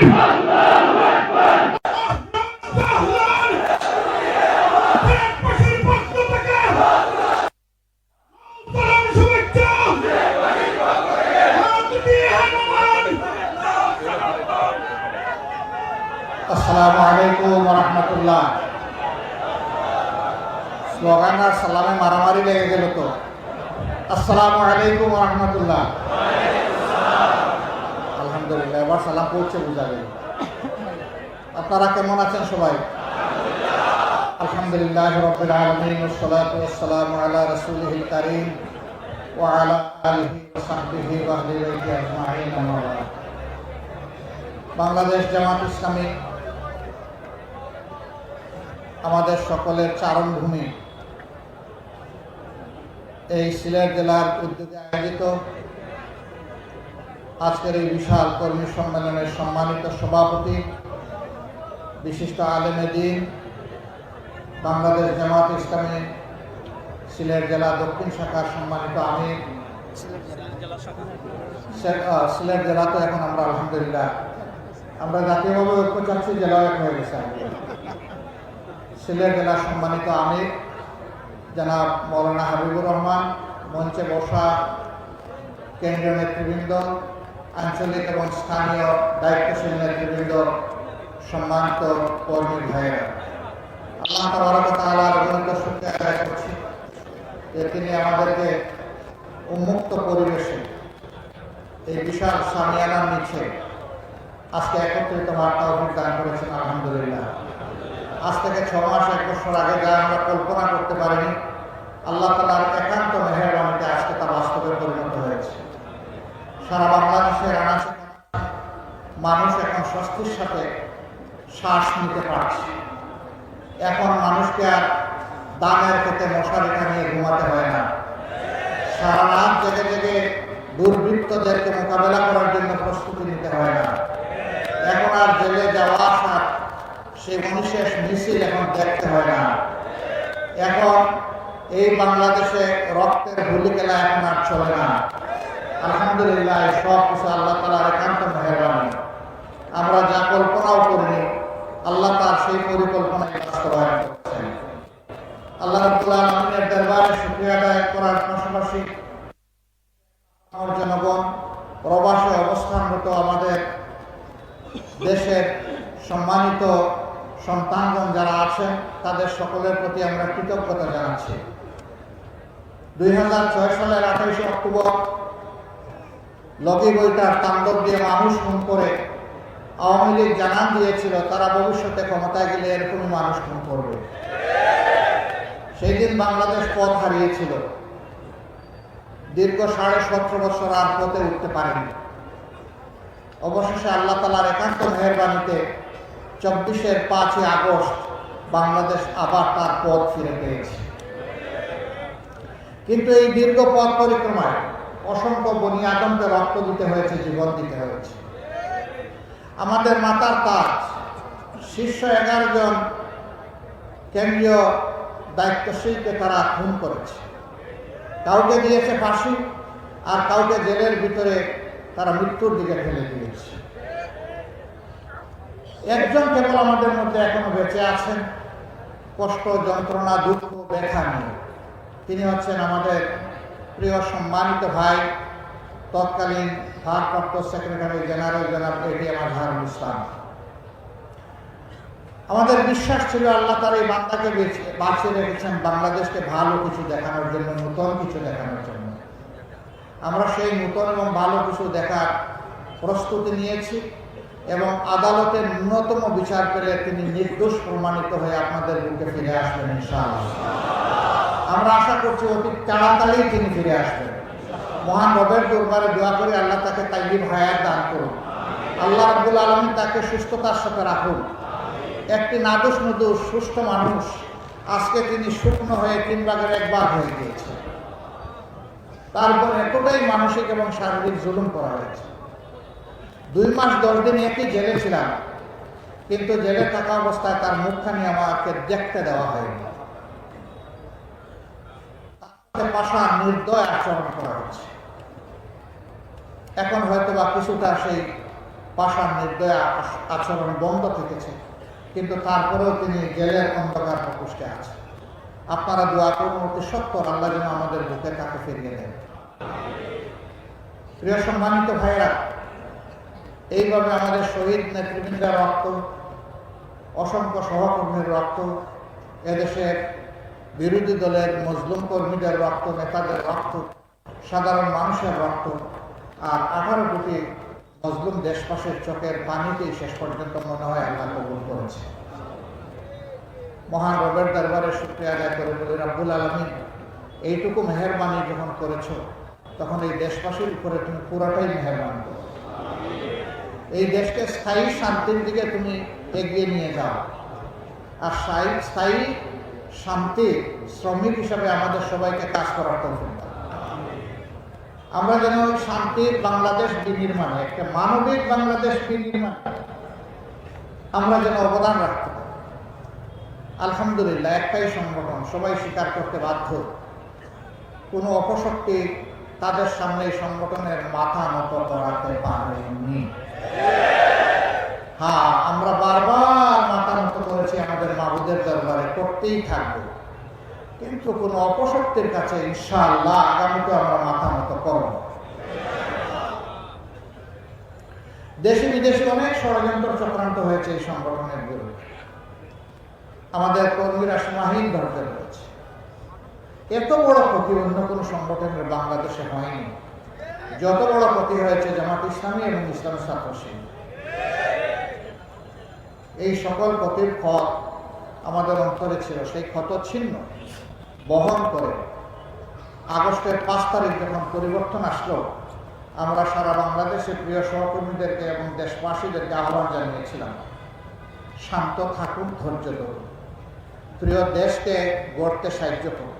আসসালামু আলাইকুম রহমতুল্লাহ স্লোগান আর সালামে মারামারি লেগে গেল তো আসসালামু আলাইকুম রহমতুল্লাহ আলহামদুলিল্লাহ এবার সালাম পৌঁছে বোঝা গেল আপনারা কেমন আছেন সবাই আলহামদুলিল্লাহ রবিল আলমিন ওসলাত ওসালাম আলা রসুলহিল করিম وعلى آله وصحبه وأهل بيته أجمعين أما بعد বাংলাদেশ জামাত ইসলামী আমাদের সকলের চারণভূমি এই সিলেট জেলার উদ্যোগে আয়োজিত আজকের এই বিশাল কর্মী সম্মেলনের সম্মানিত সভাপতি, বিশিষ্ট আলেমে দিন, বাংলাদেশ জামাত ইসলামী, সিলেট জেলা দক্ষিণ শাখার সম্মানিত আমির। সে- সিলেট জেলা তো এখন আমরা আলহামদুলিল্লাহ, আমরা জাতীয়ভাবে ঐক্য চাচ্ছি, জেলাও এক হয়ে গেছে সিলেট জেলা সম্মানিত আমির, জনাব মৌলানা হাবিবুর রহমান, মঞ্চে বসা কেন্দ্রীয় নেতৃবৃন্দ আঞ্চলিক এবং স্থানীয় দায়িত্বশীল নেতৃবৃন্দ, সম্মানিত কর্মী ভাইয়েরা। আল্লাহ তাআলার অগণিত শুকরিয়া আদায় করছি যে তিনি আমাদেরকে উন্মুক্ত পরিবেশে এই বিশাল সামিয়ানার নিচে আজকে একত্রিত বার্তা দান করেছেন, আলহামদুলিল্লাহ। আজ থেকে ছ মাস, এক বছর আগে যা আমরা কল্পনা করতে পারিনি, আল্লাহ তালার একান্ত মেহের আমাকে আজকে তা বাস্তবে পরিণত সারা বাংলাদেশের আনাচে মানুষ এখন স্বস্তির সাথে শ্বাস নিতে পারছে। এখন মানুষকে আর দামের খেতে মশারি টানিয়ে ঘুমাতে হয় না। সারা রাত জেগে জেগে দুর্বৃত্তদেরকে মোকাবেলা করার জন্য প্রস্তুতি নিতে হয় না। এখন আর জেলে যাওয়া আসা সে মানুষের মিছিল এখন দেখতে হয় না। এখন এই বাংলাদেশে রক্তের গুলি খেলা এখন আর চলে না। আলহামদুলিল্লাহ, সব কিছু আল্লাহ তালার একান্ত মেহরবানি। আমরা যা কল্পনাও করিনি, আল্লাহ তার সেই পরিকল্পনায় বাস্তবায়ন করছেন। আল্লাহ রব্বুল আলমিনের দরবারে শুক্রিয়া আদায় করার পাশাপাশি জনগণ, প্রবাসে অবস্থানরত আমাদের দেশের সম্মানিত সন্তানগণ যারা আছেন, তাদের সকলের প্রতি আমরা কৃতজ্ঞতা জানাচ্ছি। দুই হাজার ছয় সালের আঠাইশে অক্টোবর লগি বইটার তাণ্ডব দিয়ে মানুষ খুন করে, আওয়ামী লীগ জানান দিয়েছিল, তারা ভবিষ্যতে ক্ষমতায় গেলে এরকমই মানুষ খুন করবে। সেই দিন বাংলাদেশ পথ হারিয়েছিল। দীর্ঘ সাড়ে সতেরো বছর আর পথে উঠতে পারেনি। অবশেষে আল্লাহ তালার একান্ত মেহরবানিতে চব্বিশের পাঁচই আগস্ট বাংলাদেশ আবার তার পথ ফিরে পেয়েছে। কিন্তু এই দীর্ঘ পথ পরিক্রমায় অসংখ্য বনি আদমকে রক্ত দিতে হয়েছে, জীবন দিতে হয়েছে। আমাদের মাতার তাজ শীর্ষ এগারো জন কেন্দ্রীয় দায়িত্বশীলকে তারা খুন করেছে। কাউকে দিয়েছে ফাঁসি, আর কাউকে জেলের ভিতরে তারা মৃত্যুর দিকে ফেলে দিয়েছে। একজন কেবল আমাদের মধ্যে এখনও বেঁচে আছেন। কষ্ট, যন্ত্রণা, দুঃখ, ব্যথা নিয়ে। তিনি হচ্ছেন আমাদের প্রিয় সম্মানিত ভাই, তৎকালীন ভারপ্রাপ্ত সেক্রেটারি জেনারেল জনাব এটিএম আজহারুল ইসলাম আমাদের বিশ্বাস ছিল আল্লাহ তার এই বান্দাকে বাঁচিয়ে রেখেছেন বাংলাদেশকে ভালো কিছু দেখানোর জন্য, নূতন কিছু দেখানোর জন্য। আমরা সেই নূতন এবং ভালো কিছু দেখার প্রস্তুতি নিয়েছি এবং আদালতের ন্যূনতম বিচার পেলে তিনি নির্দোষ প্রমাণিত হয়ে আপনাদের বুকে ফিরে আসবেন ইনশাআল্লাহ। আমরা আশা করছি অতি তাড়াতাড়ি তিনি ফিরে আসবেন। মহান রবের দরবারে দোয়া করে, আল্লাহ তাকে তাইলিম হায়াত দান করুন। আল্লাহ আব্দুল আলম তাকে সুস্থতার সাথে রাখুন। একটি নাদুস নদুস, সুস্থ মানুষ। আজকে তিনি শুকনো হয়ে তিন ভাগের একবার হয়ে গিয়েছে তারপর এতটাই মানসিক এবং শারীরিক জুলুম করা হয়েছে। দুই মাস দশ দিন একই জেলে ছিলাম, কিন্তু জেলে থাকা অবস্থায় তার মুখখানি আমাকে দেখতে দেওয়া হয়নি। পাশা নির্দয় আচরণ করা হচ্ছে। এখন হয়তো বা কিছুটা সেই পাশার নির্দয়া আচরণ বন্ধ থেকেছে, কিন্তু তারপরেও তিনি জেলের অন্ধকার প্রকোষ্ঠে আছেন। আপনারা দোয়া করুন, অতি সত্তর আল্লাহ যেন আমাদের বুকে তাকে ফিরিয়ে দেন। প্রিয় সম্মানিত ভাইরা এইভাবে আমাদের শহীদ নেতৃবৃন্দের রক্ত, অসংখ্য সহকর্মীর রক্ত, এদেশের বিরোধী দলের মজলুম কর্মীদের রক্ত, নেতাদের রক্ত, সাধারণ মানুষের রক্ত, আর আঠারো কোটি মজলুম দেশবাসের চোখের পানিতেই শেষ পর্যন্ত মনে হয় আল্লাহ কবুল করেছে। মহান রবের দরবারে শুক্রিয়া আদায় করে বলি, রাব্বুল আলমী এইটুকু মেহরবানি যখন করেছ, তখন এই দেশবাসীর উপরে তুমি পুরাটাই মেহরবানি করো। এই দেশকে স্থায়ী শান্তির দিকে তুমি এগিয়ে নিয়ে যাও। আর স্থায়ী স্থায়ী শান্তি শ্রমিক হিসাবে আমাদের সবাইকে কাজ করার তৌফিক আমরা যেন শান্তির বাংলাদেশ বিনির্মাণে, একটা মানবিক বাংলাদেশ বিনির্মাণে আমরা যেন অবদান রাখতে পারি। আলহামদুলিল্লাহ, একটাই সংগঠন, সবাই স্বীকার করতে বাধ্য। কোনো অপশক্তি তাদের সামনে এই সংগঠনের মাথা নত করাতে পারেনি। হ্যাঁ আমরা বারবার মাথা নত করেছি আমাদের মাবুদের দরবারে, করতেই থাকব। কিন্তু কোনো অপশক্তির কাছে ইনশাআল্লাহ আগামীতে আমরা মাথা নত করব দেশে বিদেশে অনেক ষড়যন্ত্র চক্রান্ত হয়েছে এই সংগঠনের বিরুদ্ধে। আমাদের কর্মীরা সীমাহীন ধৈর্য রয়েছে এত বড় ক্ষতি অন্য কোনো সংগঠনের বাংলাদেশে হয়নি। যত বড় ক্ষতি হয়েছে জামাত ইসলামী এবং ইসলাম ছাত্র শিবির এই সকল ক্ষতির ফল আমাদের অন্তরে ছিল। সেই ক্ষত ছিন্ন বহন করে আগস্টের পাঁচ তারিখ যখন পরিবর্তন আসলো, আমরা সারা বাংলাদেশের প্রিয় সহকর্মীদেরকে এবং দেশবাসীদেরকে আহ্বান জানিয়েছিলাম, শান্ত থাকুন, ধৈর্য ধরুন। প্রিয় দেশকে গড়তে সাহায্য করুন।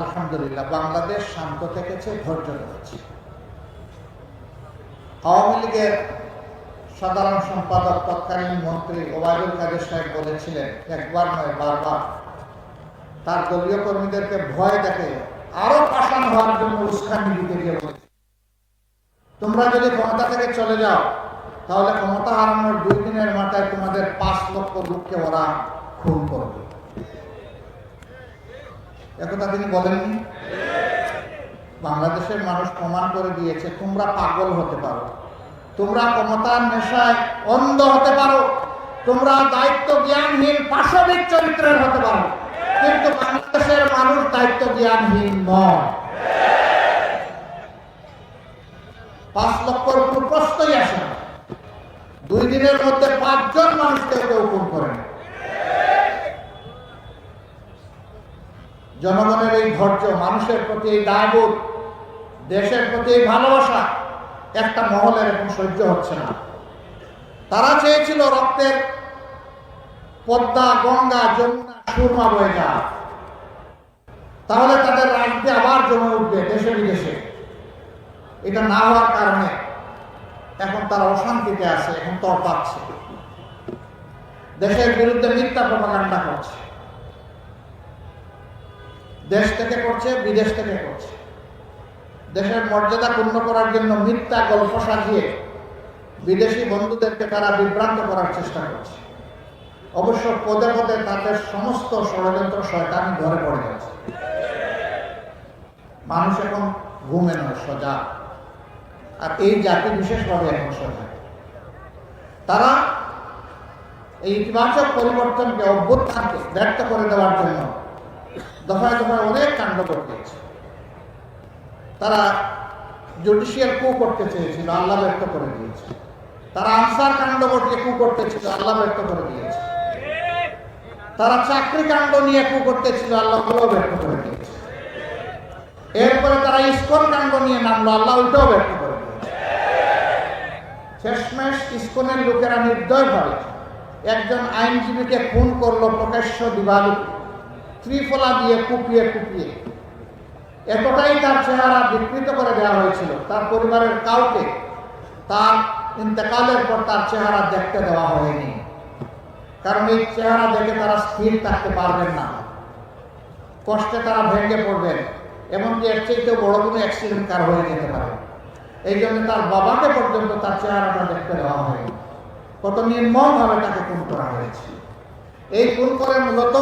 আলহামদুলিল্লাহ, বাংলাদেশ শান্ত থেকেছে, ধৈর্য ধরেছে। আওয়ামী লীগের সাধারণ সম্পাদক তৎকালীন মন্ত্রী ওবায়দুল কাদের সাহেব বলেছিলেন, একবার নয়, বারবার। তার দলীয় কর্মীদেরকে ভয় দেখে আরও পাশান হওয়ার জন্য উস্কানি দিতে গিয়ে তোমরা যদি ক্ষমতা থেকে চলে যাও, তাহলে ক্ষমতা হারানোর দুই দিনের মাথায় তোমাদের পাঁচ লক্ষ লোককে ওরা খুন করবে। একথা তিনি বলেননি? বাংলাদেশের মানুষ প্রমাণ করে দিয়েছে, তোমরা পাগল হতে পারো। তোমরা ক্ষমতার নেশায় অন্ধ হতে পারো। তোমরা দায়িত্ব জ্ঞানহীন পাশবিক চরিত্রের হতে পারো। কিন্তু বাংলাদেশের মানুষ দায়িত্ব জ্ঞানহীন নয়। পাঁচ লক্ষর উপর প্রশ্নই আসে না। দুই দিনের মধ্যে পাঁচজন মানুষকে কেউ খুন করেন জনগণের এই ধৈর্য, মানুষের প্রতি এই দায়বোধ, দেশের প্রতি এই ভালোবাসা একটা মহলের এখন সহ্য হচ্ছে না। তারা চেয়েছিল রক্তের পদ্মা, গঙ্গা, যমুনা, সুরমা বয়ে যা তাহলে তাদের রাজনীতি আবার জমে উঠবে দেশে বিদেশে। এটা না হওয়ার কারণে এখন তারা অশান্তিতে আছে, এখন তর পাচ্ছে। দেশের বিরুদ্ধে মিথ্যা প্রপাগান্ডা করছে। দেশ থেকে করছে, বিদেশ থেকে করছে। দেশের মর্যাদা পূর্ণ করার জন্য মিথ্যা গল্প সাজিয়ে বিদেশি বন্ধুদেরকে তারা বিভ্রান্ত করার চেষ্টা করছে। অবশ্য পদে পদে তাদের সমস্ত ষড়যন্ত্র শয়তানি ঘরে পড়ে গেছে। মানুষ এখন ঘুমে নয় সজা। আর এই জাতি বিশেষভাবে এখন সজা। তারা এই ইতিবাচক পরিবর্তনকে অভ্যুত্থানকে ব্যর্থ করে দেওয়ার জন্য দফায় দফায় অনেক কাণ্ড ঘটিয়েছে। তারা জুডিশিয়াল কু করতে চেয়েছিল, আল্লাহ ব্যর্থ করে দিয়েছে। তারা আনসার কাণ্ড ঘটিয়ে কু করতে ছিল আল্লাহ ব্যর্থ করে দিয়েছে। তারা চাকরি কাণ্ড নিয়ে কু করতে ছিল আল্লাহগুলো ব্যর্থ করে দিয়েছে। এরপরে তারা ইস্কন কাণ্ড নিয়ে নামলো, আল্লাহ উল্টাও ব্যর্থ করে দিয়েছে। শেষমেশ ইস্কনের লোকেরা নির্দয় ভাবে একজন আইনজীবীকে খুন করল প্রকাশ্য দিবালু। ত্রিফলা দিয়ে কুপিয়ে কুপিয়ে। এতটাই তার চেহারা বিকৃত করে দেওয়া হয়েছিল। তার পরিবারের কাউকে তার ইন্তেকালের পর তার চেহারা দেখতে দেওয়া হয়নি। কারণ এই চেহারা দেখে তারা স্থির থাকতে পারবেন না। কষ্টে তারা ভেঙে পড়বেন। এমনকি এর চাইতে বড় কোনো অ্যাক্সিডেন্ট কার হয়ে যেতে পারে। এই জন্য তার বাবাকে পর্যন্ত তার চেহারাটা দেখতে দেওয়া হয়নি। কত নির্মমভাবে তাকে খুন করা হয়েছে। এই খুন করে মূলত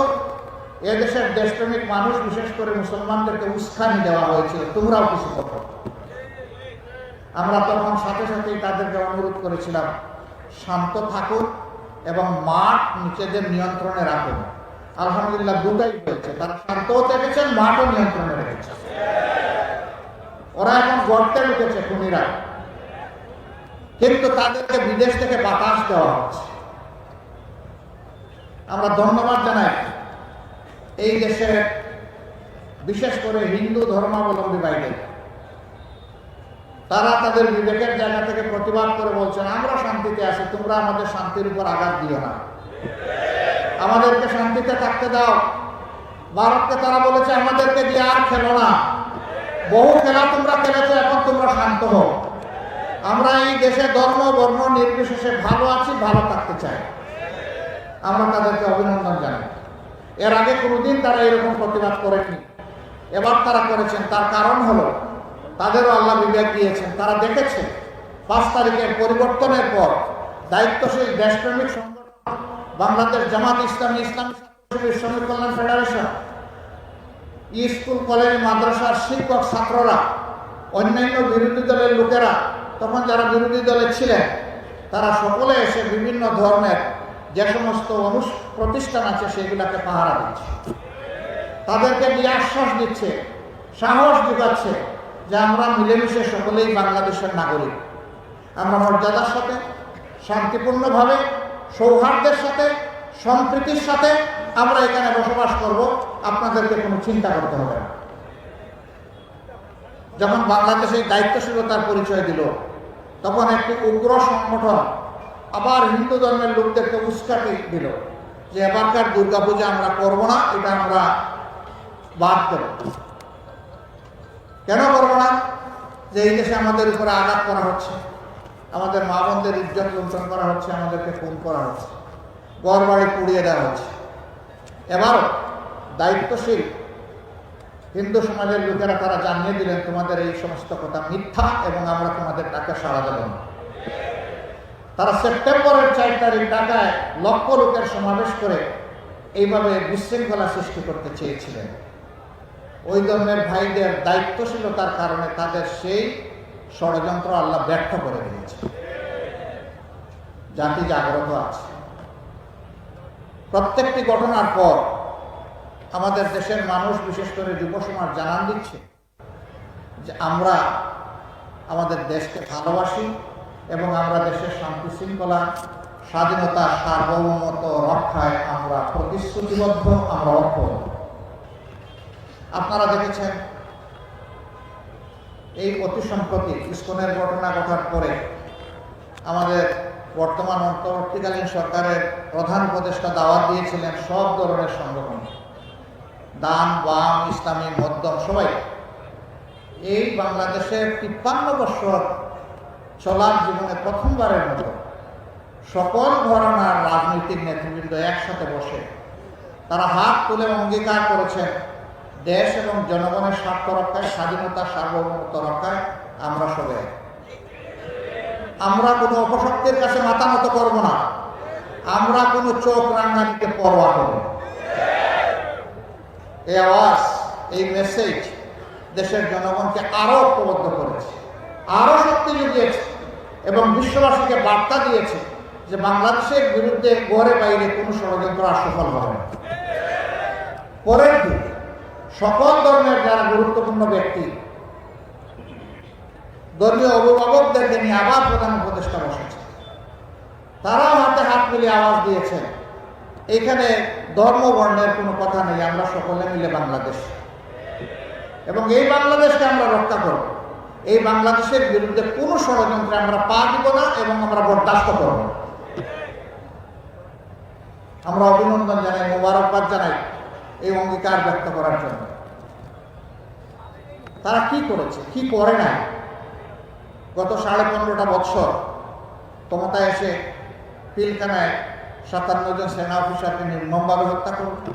এদেশের দেশপ্রেমিক মানুষ, বিশেষ করে মুসলমানদেরকে উস্কানি দেওয়া হয়েছিল। তোমরাও কিছু করো। আমরা তখন সাথে সাথেই তাদেরকে অনুরোধ করেছিলাম, শান্ত থাকুন এবং মাঠ নিজেদের নিয়ন্ত্রণে রাখুন আলহামদুলিল্লাহ দুটাই হয়েছে। তারা শান্তও থেকেছেন মাঠও নিয়ন্ত্রণে রেখেছে। ওরা এখন গর্তে ঢুকেছে খুনিরা। কিন্তু তাদেরকে বিদেশ থেকে বাতাস দেওয়া হচ্ছে। আমরা ধন্যবাদ জানাই। এই দেশের বিশেষ করে হিন্দু ধর্মাবলম্বী বাইরে তারা তাদের বিবেকের জায়গা থেকে প্রতিবাদ করে বলছেন, আমরা শান্তিতে আছি, তোমরা আমাদের শান্তির উপর আঘাত দিও না। আমাদেরকে শান্তিতে থাকতে দাও। ভারতকে তারা বলেছে, আমাদেরকে দিয়ে আর খেলো না। বহু খেলা তোমরা খেলেছো, এখন তোমরা শান্ত হও। আমরা এই দেশে ধর্ম, বর্ণ নির্বিশেষে ভালো আছি, ভালো থাকতে চাই। আমরা তাদেরকে অভিনন্দন জানাই। এর আগে কোনোদিন তারা এরকম প্রতিবাদ করেননি এবার তারা করেছেন, তার কারণ হলো তাদেরও আল্লাহ বিবেক দিয়েছেন, তারা দেখেছে। পাঁচ তারিখের পরিবর্তনের পর দায়িত্বশীল দেশপ্রেমিক সংগঠন বাংলাদেশ জামাত ইসলামী ইসলামী শ্রমিক কল্যাণ ফেডারেশন, স্কুল, কলেজ, মাদ্রাসার শিক্ষক ছাত্ররা, অন্যান্য বিরোধী দলের লোকেরা, তখন যারা বিরোধী দলে ছিলেন, তারা সকলে এসে বিভিন্ন ধর্মের যে সমস্ত প্রতিষ্ঠান আছে, সেগুলাকে পাহারা দিচ্ছে। তাদেরকে দিয়ে আশ্বাস দিচ্ছে, সাহস যোগাচ্ছে যে আমরা মিলেমিশে সকলেই বাংলাদেশের নাগরিক। আমরা মর্যাদার সাথে, শান্তিপূর্ণভাবে, সৌহার্দ্যের সাথে, সম্প্রীতির সাথে আমরা এখানে বসবাস করব, আপনাদেরকে কোনো চিন্তা করতে হবে না। যখন বাংলাদেশে দায়িত্বশীলতার পরিচয় দিল, তখন একটি উগ্র সংগঠন আবার হিন্দু ধর্মের লোকদেরকে উস্কাটি দিল যে এবারকার দুর্গাপূজা আমরা করব না, এটা আমরা বাদ দেব। কেন করব না? যে এই দেশে আমাদের উপরে আঘাত করা হচ্ছে, আমাদের মা বোনদের ইজ্জত লুণ্ঠন করা হচ্ছে, আমাদেরকে খুন করা হচ্ছে ঘর পুড়িয়ে দেওয়া হচ্ছে। এবারও দায়িত্বশীল হিন্দু সমাজের লোকেরা তারা জানিয়ে দিলেন, তোমাদের এই সমস্ত কথা মিথ্যা এবং আমরা তোমাদের ডাকে সাড়া দেব না। তারা সেপ্টেম্বরের চার তারিখ ঢাকায় লক্ষ লোকের সমাবেশ করে এইভাবে বিশৃঙ্খলা সৃষ্টি করতে চেয়েছিলেন। ওই ধর্মের ভাইদের দায়িত্বশীলতার কারণে তাদের সেই ষড়যন্ত্র আল্লাহ ব্যর্থ করে দিয়েছে। জাতি জাগ্রত আছে। প্রত্যেকটি ঘটনার পর আমাদের দেশের মানুষ, বিশেষ করে যুব সমাজ, জানান দিচ্ছে যে আমরা আমাদের দেশকে ভালোবাসি এবং আমরা দেশের শান্তি শৃঙ্খলা, স্বাধীনতা, সার্বভৌমত্ব রক্ষায় আমরা প্রতিশ্রুতিবদ্ধ, আমরা অক্ষম। আপনারা দেখেছেন, এই অতি সম্প্রতি ইস্কনের ঘটনা ঘটার পরে আমাদের বর্তমান অন্তর্বর্তীকালীন সরকারের প্রধান উপদেষ্টা দাওয়াত দিয়েছিলেন সব ধরনের সংগঠন। দান, বাম, ইসলামী, মধ্যম, সবাই। এই বাংলাদেশের তিপ্পান্ন বছর চলার জীবনে প্রথমবারের মতো সকল ঘরানার রাজনৈতিক নেতৃবৃন্দ একসাথে বসে তারা হাত তুলে অঙ্গীকার করেছেন, দেশ এবং জনগণের স্বার্থ রক্ষায়, স্বাধীনতা, সার্বভৌমত্ব রক্ষায় আমরা সবাই। আমরা কোনো অপশক্তির কাছে মাথা নত করব না। আমরা কোনো চোখ রাঙ্গানিকে পরোয়া করব এই আওয়াজ, এই মেসেজ দেশের জনগণকে আরও ঐক্যবদ্ধ করেছে। আরও শক্তি জুগিয়েছে এবং বিশ্ববাসীকে বার্তা দিয়েছে যে বাংলাদেশের বিরুদ্ধে গড়ে বাইরে কোনো ষড়যন্ত্র আর সফল হবে না। পরের দিন সকল ধর্মের যারা গুরুত্বপূর্ণ ব্যক্তি ধর্মীয় অভিভাবকদেরকে নিয়ে আবার প্রধান উপদেষ্টা বসেছে। তারাও হাতে হাত মিলিয়ে আওয়াজ দিয়েছেন এখানে ধর্ম বর্ণের কোনো কথা নেই, আমরা সকলে মিলে বাংলাদেশ। এবং এই বাংলাদেশকে আমরা রক্ষা করব। এই বাংলাদেশের বিরুদ্ধে কোনো ষড়যন্ত্রে আমরা পা দিব না এবং আমরা বরদাস্ত করব। আমরা অভিনন্দন জানাই, মোবারকবাদ জানাই এই অঙ্গীকার ব্যক্ত করার জন্য। তারা কি করেছে? কি করে নাই? গত সাড়ে পনেরোটা বছর ক্ষমতায় এসে পিলখানায় সাতান্ন জন সেনা অফিসারকে নির্মমভাবে হত্যা করল।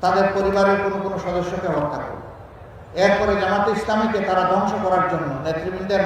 তাদের পরিবারের কোনো কোনো সদস্যকে হত্যা করল। এরপরে জামাতে ইসলামীকে তারা ধ্বংস করার জন্য নেতৃবৃন্দের